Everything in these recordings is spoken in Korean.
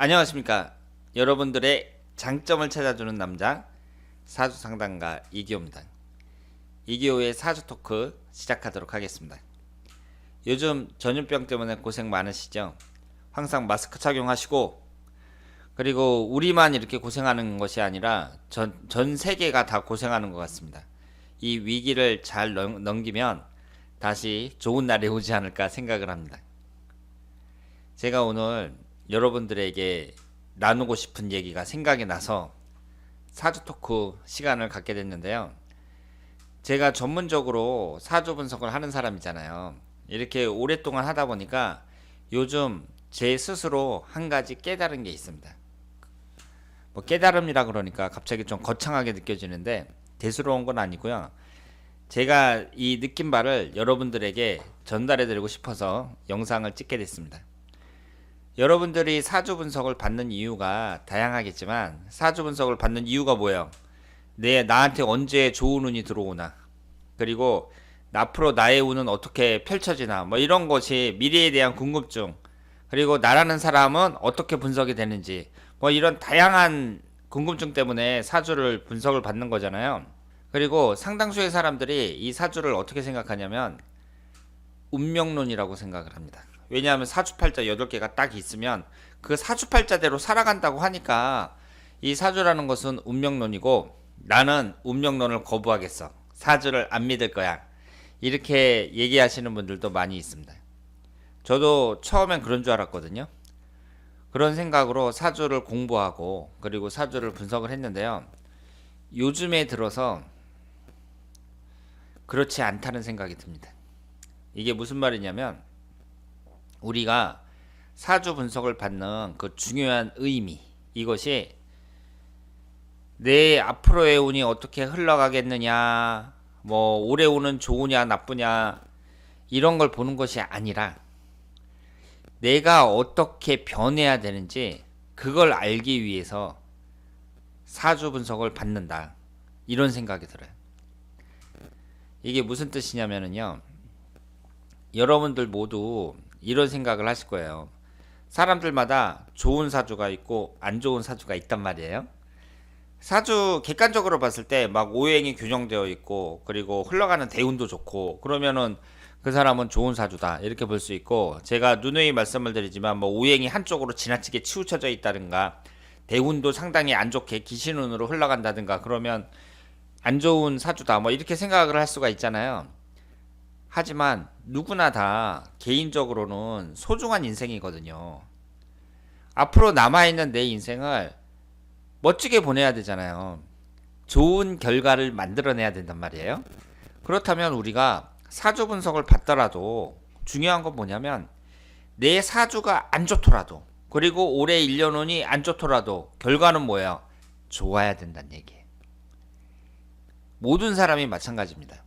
안녕하십니까. 여러분들의 장점을 찾아주는 남자 사주 상담가 이기호입니다. 이기호의 사주 토크 시작하도록 하겠습니다. 요즘 전염병 때문에 고생 많으시죠? 항상 마스크 착용하시고 그리고 우리만 이렇게 고생하는 것이 아니라 전, 전 세계가 다 고생하는 것 같습니다. 이 위기를 잘 넘- 넘기면 다시 좋은 날이 오지 않을까 생각을 합니다. 제가 오늘 여러분들에게 나누고 싶은 얘기가 생각이 나서 사주 토크 시간을 갖게 됐는데요. 제가 전문적으로 사주 분석을 하는 사람이잖아요. 이렇게 오랫동안 하다 보니까 요즘 제 스스로 한 가지 깨달은 게 있습니다. 뭐 깨달음이라 그러니까 갑자기 좀 거창하게 느껴지는데 대수로운 건 아니고요. 제가 이 느낀 바를 여러분들에게 전달해 드리고 싶어서 영상을 찍게 됐습니다. 여러분들이 사주 분석을 받는 이유가 다양하겠지만 사주 분석을 받는 이유가 뭐예요? 내 나한테 언제 좋은 운이 들어오나 그리고 앞으로 나의 운은 어떻게 펼쳐지나 뭐 이런 것이 미래에 대한 궁금증 그리고 나라는 사람은 어떻게 분석이 되는지 뭐 이런 다양한 궁금증 때문에 사주를 분석을 받는 거잖아요. 그리고 상당수의 사람들이 이 사주를 어떻게 생각하냐면 운명론이라고 생각을 합니다. 왜냐하면 사주팔자 8개가 딱 있으면 그 사주팔자대로 살아간다고 하니까 이 사주라는 것은 운명론이고 나는 운명론을 거부하겠어. 사주를 안 믿을 거야. 이렇게 얘기하시는 분들도 많이 있습니다. 저도 처음엔 그런 줄 알았거든요. 그런 생각으로 사주를 공부하고 그리고 사주를 분석을 했는데요. 요즘에 들어서 그렇지 않다는 생각이 듭니다. 이게 무슨 말이냐면 우리가 사주 분석을 받는 그 중요한 의미 이것이 내 앞으로의 운이 어떻게 흘러가겠느냐 뭐 올해 운은 좋으냐 나쁘냐 이런 걸 보는 것이 아니라 내가 어떻게 변해야 되는지 그걸 알기 위해서 사주 분석을 받는다 이런 생각이 들어요. 이게 무슨 뜻이냐면은요. 여러분들 모두 이런 생각을 하실 거예요. 사람들마다 좋은 사주가 있고 안 좋은 사주가 있단 말이에요. 사주 객관적으로 봤을 때 막 오행이 규정되어 있고 그리고 흘러가는 대운도 좋고 그러면은 그 사람은 좋은 사주다 이렇게 볼 수 있고 제가 누누이 말씀을 드리지만 뭐 오행이 한쪽으로 지나치게 치우쳐져 있다든가 대운도 상당히 안 좋게 기신운으로 흘러간다든가 그러면 안 좋은 사주다 뭐 이렇게 생각을 할 수가 있잖아요. 하지만 누구나 다 개인적으로는 소중한 인생이거든요. 앞으로 남아있는 내 인생을 멋지게 보내야 되잖아요. 좋은 결과를 만들어내야 된단 말이에요. 그렇다면 우리가 사주 분석을 받더라도 중요한 건 뭐냐면 내 사주가 안 좋더라도 그리고 올해 1년 운이 안 좋더라도 결과는 뭐예요? 좋아야 된다는 얘기예요. 모든 사람이 마찬가지입니다.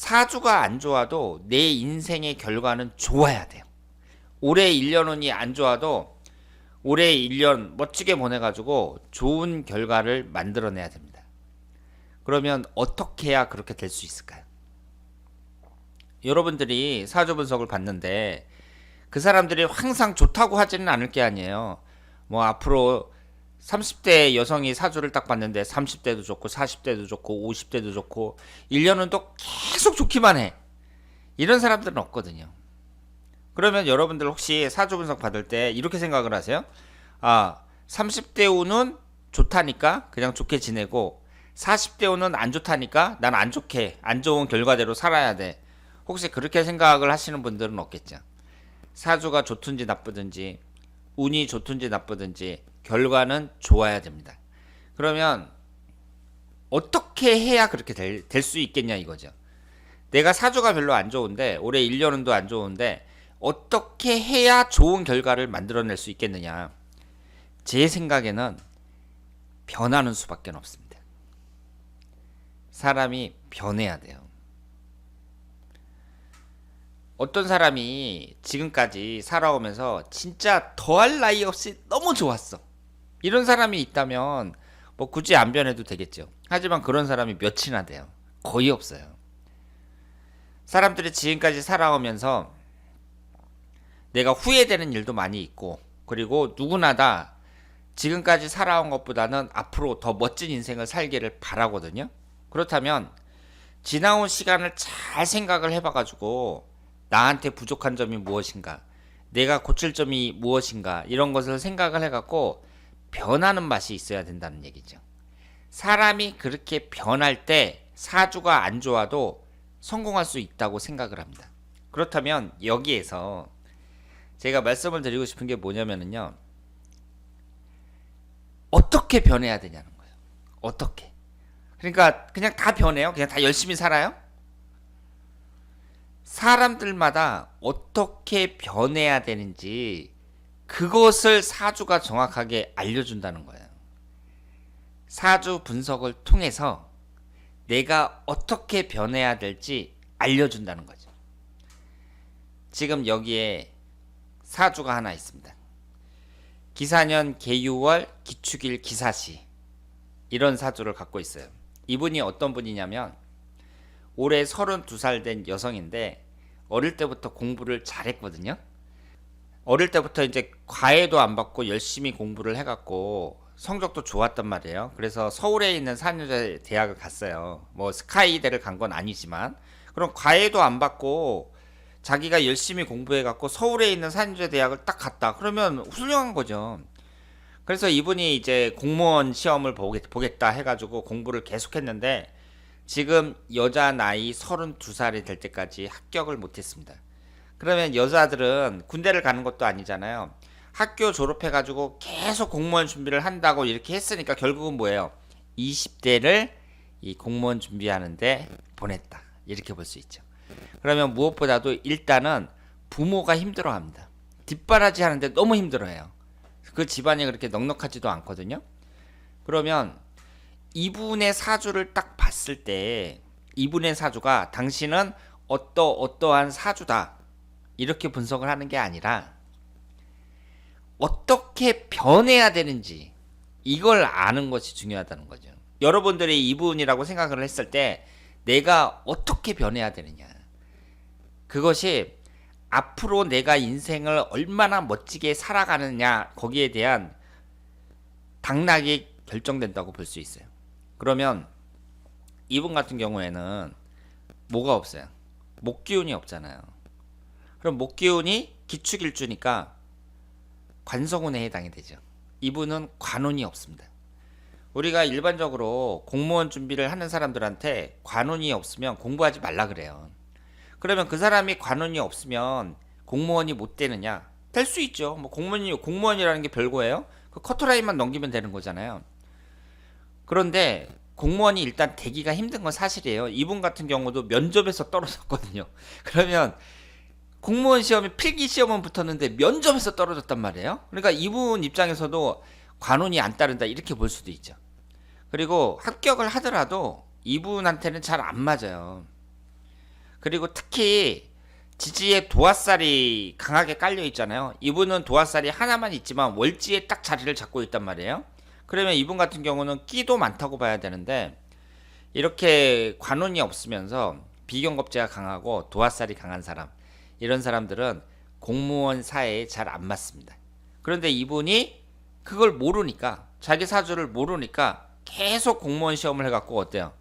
사주가 안 좋아도 내 인생의 결과는 좋아야 돼요. 올해 1년 운이 안 좋아도 올해 1년 멋지게 보내가지고 좋은 결과를 만들어내야 됩니다. 그러면 어떻게 해야 그렇게 될 수 있을까요? 여러분들이 사주 분석을 봤는데 그 사람들이 항상 좋다고 하지는 않을 게 아니에요. 뭐 앞으로 30대 여성이 사주를 딱 봤는데 30대도 좋고 40대도 좋고 50대도 좋고 1년은 또 계속 좋기만 해. 이런 사람들은 없거든요. 그러면 여러분들 혹시 사주 분석 받을 때 이렇게 생각을 하세요? 아, 30대 운은 좋다니까 그냥 좋게 지내고 40대 운은 안 좋다니까 난 안 좋게 안 좋은 결과대로 살아야 돼. 혹시 그렇게 생각을 하시는 분들은 없겠죠. 사주가 좋든지 나쁘든지 운이 좋든지 나쁘든지 결과는 좋아야 됩니다. 그러면 어떻게 해야 그렇게 될수 있겠냐 이거죠. 내가 사주가 별로 안 좋은데 올해 1년운도 안 좋은데 어떻게 해야 좋은 결과를 만들어낼 수 있겠느냐. 제 생각에는 변하는 수밖에 없습니다. 사람이 변해야 돼요. 어떤 사람이 지금까지 살아오면서 진짜 더할 나위 없이 너무 좋았어. 이런 사람이 있다면 뭐 굳이 안 변해도 되겠죠. 하지만 그런 사람이 몇이나 돼요. 거의 없어요. 사람들이 지금까지 살아오면서 내가 후회되는 일도 많이 있고 그리고 누구나 다 지금까지 살아온 것보다는 앞으로 더 멋진 인생을 살기를 바라거든요. 그렇다면 지나온 시간을 잘 생각을 해봐가지고 나한테 부족한 점이 무엇인가, 내가 고칠 점이 무엇인가 이런 것을 생각을 해갖고 변하는 맛이 있어야 된다는 얘기죠. 사람이 그렇게 변할 때 사주가 안 좋아도 성공할 수 있다고 생각을 합니다. 그렇다면 여기에서 제가 말씀을 드리고 싶은 게 뭐냐면은요. 어떻게 변해야 되냐는 거예요. 어떻게. 그러니까 그냥 다 변해요. 그냥 다 열심히 살아요. 사람들마다 어떻게 변해야 되는지 그것을 사주가 정확하게 알려준다는 거예요. 사주 분석을 통해서 내가 어떻게 변해야 될지 알려준다는 거죠. 지금 여기에 사주가 하나 있습니다. 기사년 개유월 기축일 기사시 이런 사주를 갖고 있어요. 이분이 어떤 분이냐면 올해 32살 된 여성인데 어릴 때부터 공부를 잘했거든요. 어릴 때부터 이제 과외도 안 받고 열심히 공부를 해갖고 성적도 좋았단 말이에요. 그래서 서울에 있는 산여자 대학을 갔어요. 뭐 스카이대를 간 건 아니지만 그럼 과외도 안 받고 자기가 열심히 공부해갖고 서울에 있는 산여자 대학을 딱 갔다. 그러면 훌륭한 거죠. 그래서 이분이 이제 공무원 시험을 보겠, 보겠다 해가지고 공부를 계속했는데 지금 여자 나이 32살이 될 때까지 합격을 못했습니다. 그러면 여자들은 군대를 가는 것도 아니잖아요. 학교 졸업해가지고 계속 공무원 준비를 한다고 이렇게 했으니까 결국은 뭐예요? 20대를 이 공무원 준비하는데 보냈다. 이렇게 볼 수 있죠. 그러면 무엇보다도 일단은 부모가 힘들어 합니다. 뒷바라지 하는데 너무 힘들어해요. 그 집안이 그렇게 넉넉하지도 않거든요. 그러면 이분의 사주를 딱 봤을 때 이분의 사주가 당신은 어떠 어떠한 사주다 이렇게 분석을 하는 게 아니라 어떻게 변해야 되는지 이걸 아는 것이 중요하다는 거죠. 여러분들이 이분이라고 생각을 했을 때 내가 어떻게 변해야 되느냐 그것이 앞으로 내가 인생을 얼마나 멋지게 살아가느냐 거기에 대한 당락이 결정된다고 볼 수 있어요. 그러면 이분 같은 경우에는 뭐가 없어요? 목기운이 없잖아요. 그럼 목기운이 기축일주니까 관성운에 해당이 되죠. 이분은 관운이 없습니다. 우리가 일반적으로 공무원 준비를 하는 사람들한테 관운이 없으면 공부하지 말라 그래요. 그러면 그 사람이 관운이 없으면 공무원이 못 되느냐? 될 수 있죠. 뭐 공무원이 공무원이라는 게 별거예요. 그 커트라인만 넘기면 되는 거잖아요. 그런데 공무원이 일단 되기가 힘든 건 사실이에요. 이분 같은 경우도 면접에서 떨어졌거든요. 그러면 공무원 시험에 필기 시험은 붙었는데 면접에서 떨어졌단 말이에요. 그러니까 이분 입장에서도 관운이 안 따른다 이렇게 볼 수도 있죠. 그리고 합격을 하더라도 이분한테는 잘 안 맞아요. 그리고 특히 지지에 도화살이 강하게 깔려 있잖아요. 이분은 도화살이 하나만 있지만 월지에 딱 자리를 잡고 있단 말이에요. 그러면 이분 같은 경우는 끼도 많다고 봐야 되는데 이렇게 관운이 없으면서 비경겁제가 강하고 도화살이 강한 사람 이런 사람들은 공무원 사회에 잘 안 맞습니다. 그런데 이분이 그걸 모르니까 자기 사주를 모르니까 계속 공무원 시험을 해갖고 어때요?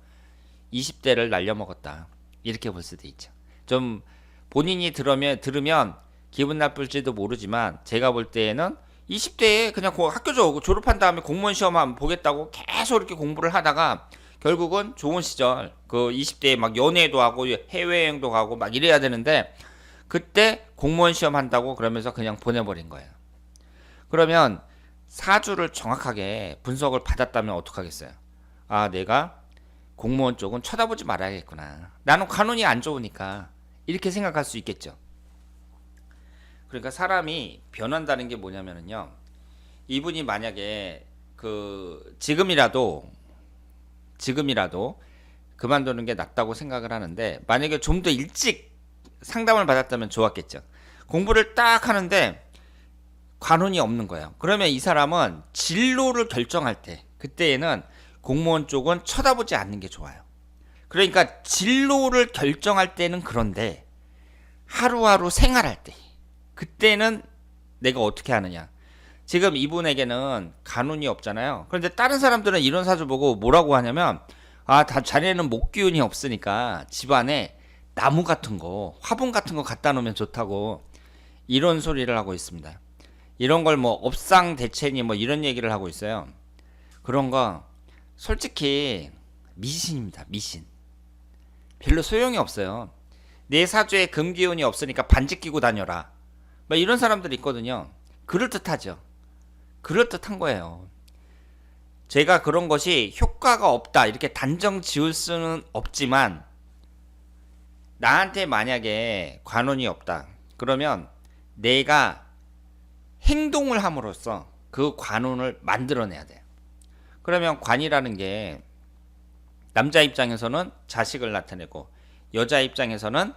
20대를 날려먹었다. 이렇게 볼 수도 있죠. 좀 본인이 들으면 들으면 기분 나쁠지도 모르지만 제가 볼 때에는 20대에 그냥 고- 학교 조- 졸업한 다음에 공무원 시험 한번 보겠다고 계속 이렇게 공부를 하다가 결국은 좋은 시절 그 20대에 막 연애도 하고 해외여행도 가고 막 이래야 되는데 그때 공무원 시험 한다고 그러면서 그냥 보내버린 거예요. 그러면 사주를 정확하게 분석을 받았다면 어떡하겠어요? 아, 내가 공무원 쪽은 쳐다보지 말아야겠구나. 나는 관운이 안 좋으니까 이렇게 생각할 수 있겠죠. 그러니까 사람이 변한다는 게 뭐냐면은요. 이분이 만약에 그 지금이라도 지금이라도 그만두는 게 낫다고 생각을 하는데 만약에 좀 더 일찍 상담을 받았다면 좋았겠죠. 공부를 딱 하는데 관운이 없는 거예요. 그러면 이 사람은 진로를 결정할 때 그때에는 공무원 쪽은 쳐다보지 않는 게 좋아요. 그러니까 진로를 결정할 때는 그런데 하루하루 생활할 때 그때는 내가 어떻게 하느냐. 지금 이분에게는 간운이 없잖아요. 그런데 다른 사람들은 이런 사주 보고 뭐라고 하냐면 아, 다 자네는 목기운이 없으니까 집안에 나무 같은 거, 화분 같은 거 갖다 놓으면 좋다고 이런 소리를 하고 있습니다. 이런 걸 뭐 업상 대체니 뭐 이런 얘기를 하고 있어요. 그런 거 솔직히 미신입니다. 미신. 별로 소용이 없어요. 내 사주에 금기운이 없으니까 반지 끼고 다녀라. 뭐 이런 사람들이 있거든요. 그럴듯하죠. 그럴듯한 거예요. 제가 그런 것이 효과가 없다 이렇게 단정 지을 수는 없지만 나한테 만약에 관원이 없다 그러면 내가 행동을 함으로써 그 관운을 만들어내야 돼요. 그러면 관이라는 게 남자 입장에서는 자식을 나타내고 여자 입장에서는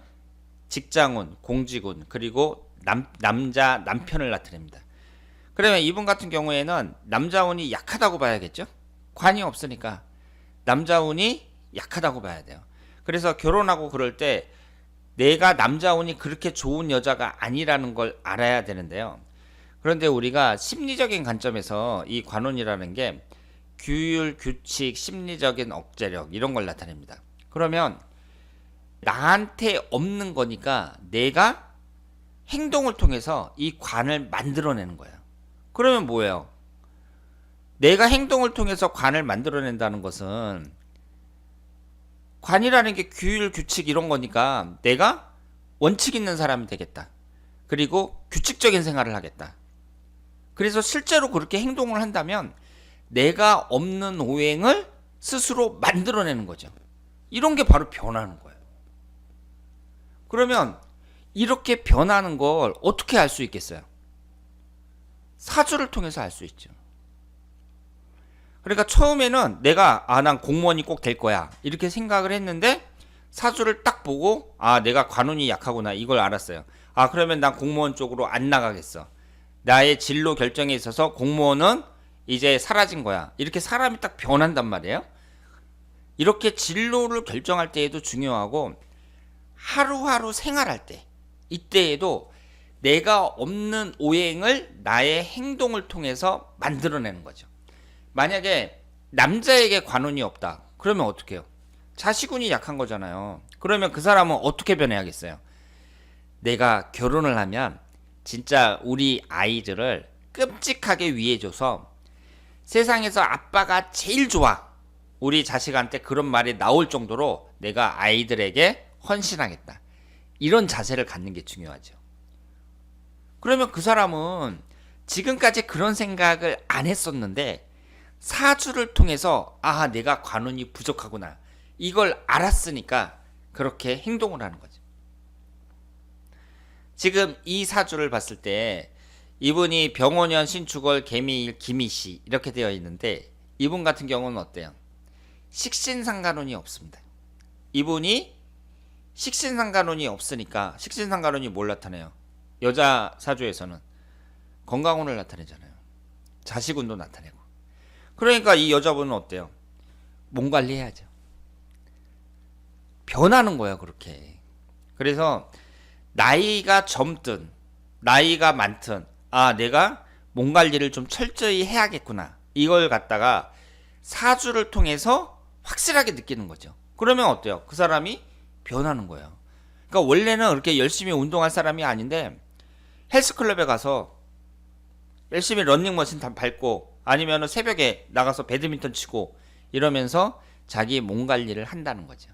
직장운, 공직운 그리고 남, 남자 남편을 나타냅니다. 그러면 이분 같은 경우에는 남자운이 약하다고 봐야겠죠? 관이 없으니까 남자운이 약하다고 봐야 돼요. 그래서 결혼하고 그럴 때 내가 남자운이 그렇게 좋은 여자가 아니라는 걸 알아야 되는데요. 그런데 우리가 심리적인 관점에서 이 관운이라는 게 규율, 규칙, 심리적인 억제력 이런 걸 나타냅니다. 그러면 나한테 없는 거니까 내가 행동을 통해서 이 관을 만들어내는 거예요. 그러면 뭐예요? 내가 행동을 통해서 관을 만들어낸다는 것은 관이라는 게 규율, 규칙 이런 거니까 내가 원칙 있는 사람이 되겠다. 그리고 규칙적인 생활을 하겠다. 그래서 실제로 그렇게 행동을 한다면 내가 없는 오행을 스스로 만들어내는 거죠. 이런 게 바로 변하는 거예요. 그러면 이렇게 변하는 걸 어떻게 알 수 있겠어요? 사주를 통해서 알 수 있죠. 그러니까 처음에는 내가 아 난 공무원이 꼭 될 거야 이렇게 생각을 했는데 사주를 딱 보고 아 내가 관운이 약하구나 이걸 알았어요. 아 그러면 난 공무원 쪽으로 안 나가겠어. 나의 진로 결정에 있어서 공무원은 이제 사라진 거야. 이렇게 사람이 딱 변한단 말이에요. 이렇게 진로를 결정할 때에도 중요하고 하루하루 생활할 때 이때에도 내가 없는 오행을 나의 행동을 통해서 만들어내는 거죠. 만약에 남자에게 관운이 없다. 그러면 어떻게 해요? 자식운이 약한 거잖아요. 그러면 그 사람은 어떻게 변해야겠어요? 내가 결혼을 하면 진짜 우리 아이들을 끔찍하게 위해줘서 세상에서 아빠가 제일 좋아. 우리 자식한테 그런 말이 나올 정도로 내가 아이들에게 헌신하겠다. 이런 자세를 갖는 게 중요하죠. 그러면 그 사람은 지금까지 그런 생각을 안 했었는데 사주를 통해서 아 내가 관운이 부족하구나 이걸 알았으니까 그렇게 행동을 하는 거죠. 지금 이 사주를 봤을 때 이분이 병원년 신축월 개미일 김희씨 이렇게 되어 있는데 이분 같은 경우는 어때요? 식신상간운이 없습니다. 이분이 식신상간운이 없으니까 식신상간운이 뭘 나타내요? 여자 사주에서는 건강운을 나타내잖아요. 자식운도 나타내고. 그러니까 이 여자분은 어때요? 몸 관리해야죠. 변하는 거야 그렇게. 그래서 나이가 젊든 나이가 많든 아 내가 몸 관리를 좀 철저히 해야겠구나 이걸 갖다가 사주를 통해서 확실하게 느끼는 거죠. 그러면 어때요? 그 사람이 변하는 거예요. 그러니까 원래는 그렇게 열심히 운동할 사람이 아닌데 헬스클럽에 가서 열심히 런닝머신 다 밟고 아니면 새벽에 나가서 배드민턴 치고 이러면서 자기 몸 관리를 한다는 거죠.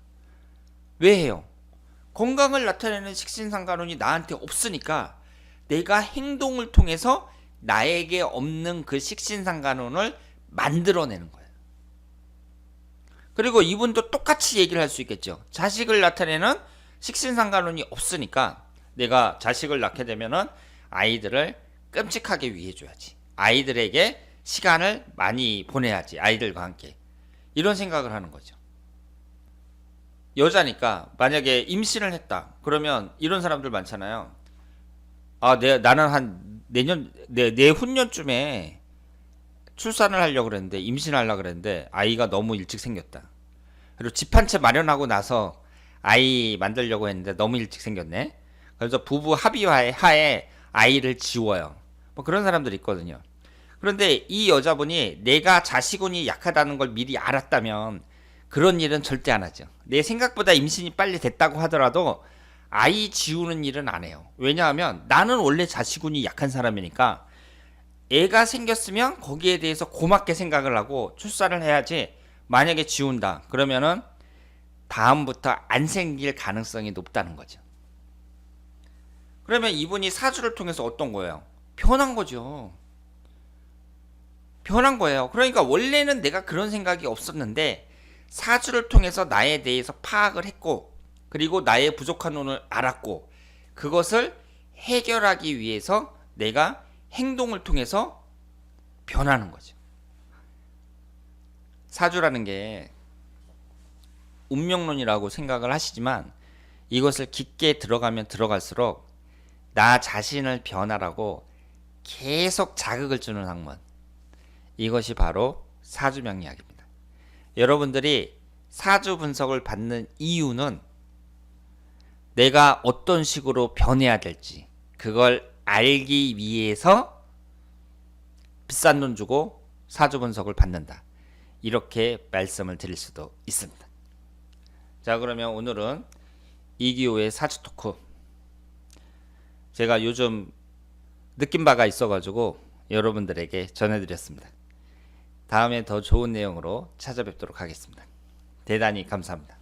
왜 해요? 건강을 나타내는 식신상간운이 나한테 없으니까 내가 행동을 통해서 나에게 없는 그 식신상간운을 만들어내는 거예요. 그리고 이분도 똑같이 얘기를 할 수 있겠죠. 자식을 나타내는 식신상간운이 없으니까 내가 자식을 낳게 되면은 아이들을 끔찍하게 위해줘야지. 아이들에게 시간을 많이 보내야지. 아이들과 함께. 이런 생각을 하는 거죠. 여자니까 만약에 임신을 했다. 그러면 이런 사람들 많잖아요. 아, 내, 나는 한 내년, 내, 내후년쯤에 출산을 하려고 그랬는데, 임신하려고 그랬는데, 아이가 너무 일찍 생겼다. 그리고 집 한 채 마련하고 나서 아이 만들려고 했는데, 너무 일찍 생겼네. 그래서 부부 합의하에 하에 아이를 지워요. 뭐 그런 사람들이 있거든요. 그런데 이 여자분이 내가 자식운이 약하다는 걸 미리 알았다면 그런 일은 절대 안 하죠. 내 생각보다 임신이 빨리 됐다고 하더라도 아이 지우는 일은 안 해요. 왜냐하면 나는 원래 자식운이 약한 사람이니까 애가 생겼으면 거기에 대해서 고맙게 생각을 하고 출산을 해야지 만약에 지운다 그러면은 다음부터 안 생길 가능성이 높다는 거죠. 그러면 이분이 사주를 통해서 어떤 거예요? 변한 거죠. 변한 거예요. 그러니까 원래는 내가 그런 생각이 없었는데 사주를 통해서 나에 대해서 파악을 했고 그리고 나의 부족한 운을 알았고 그것을 해결하기 위해서 내가 행동을 통해서 변하는 거죠. 사주라는 게 운명론이라고 생각을 하시지만 이것을 깊게 들어가면 들어갈수록 나 자신을 변화라고 계속 자극을 주는 학문. 이것이 바로 사주 명리학입니다. 여러분들이 사주 분석을 받는 이유는 내가 어떤 식으로 변해야 될지 그걸 알기 위해서 비싼 돈 주고 사주 분석을 받는다. 이렇게 말씀을 드릴 수도 있습니다. 자, 그러면 오늘은 이기호의 사주 토크. 제가 요즘 느낀 바가 있어가지고 여러분들에게 전해드렸습니다. 다음에 더 좋은 내용으로 찾아뵙도록 하겠습니다. 대단히 감사합니다.